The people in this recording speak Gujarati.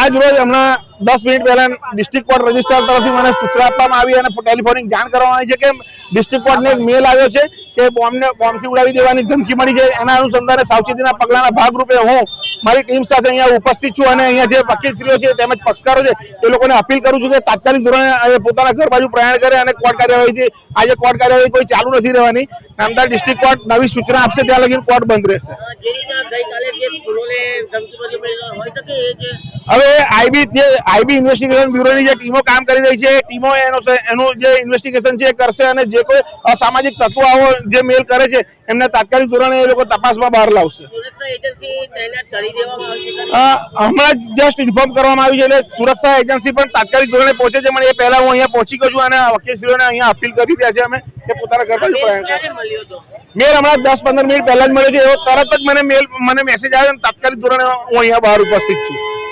આજ રોજ હમણાં દસ મિનિટ પહેલા ડિસ્ટ્રિક્ટ કોર્ટ રજિસ્ટ્રાર તરફથી મને સૂચના આપવામાં આવી અને ટેલિફોનિક જાણ કરવામાં આવી છે કે ડિસ્ટ્રિક્ટ કોર્ટને એક મેલ આવ્યો છે કે બોમ્બને બોમ્બથી ઉડાવી દેવાની ધમકી મળી છે. એના અનુસંધાને સાવચેતીના પગલાના ભાગરૂપે હું મારી ટીમ સાથે અહીંયા ઉપસ્થિત છું અને અહીંયા જે વકીલશ્રીઓ છે તેમજ પક્ષકારો છે એ લોકોને અપીલ કરું છું કે તાત્કાલિક ધોરણે પોતાના ઘર બાજુ પ્રયાણ કરે અને કોર્ટ કાર્યવાહીથી છે આજે કોર્ટ કાર્યવાહી કોઈ ચાલુ નથી રહેવાની. નામદાર ડિસ્ટ્રિક્ટ કોર્ટ નવી સૂચના આપશે ત્યાં લગી કોર્ટ બંધ રહેશે. હવે આઈબી જે આઈબી ઇન્વેસ્ટિગેશન બ્યુરોની જે ટીમો કામ કરી રહી છે એ ટીમો એનો એનું જે ઇન્વેસ્ટિગેશન છે એ કરશે અને જે કોઈ અસામાજિક તત્વો આવો જે મેલ કરે છે એમને તાત્કાલિક ધોરણે એ લોકો તપાસમાં બહાર લાવશે. હમણાં જસ્ટ ઇન્ફોર્મ કરવામાં આવ્યું છે એટલે સુરક્ષા એજન્સી પણ તાત્કાલિક ધોરણે પહોંચે છે પણ એ પહેલા હું અહીંયા પહોંચી ગયો છું અને વકીલશ્રીઓને અહીંયા અપીલ કરી રહ્યા છે અમે કે પોતાના ઘર બાજુ મેલ હમણાં દસ પંદર મિનિટ પહેલા જ મળ્યો છે એવો તરત જ મને મેલ મને મેસેજ આવ્યો અને તાત્કાલિક ધોરણે હું અહીંયા બહાર ઉપસ્થિત છું.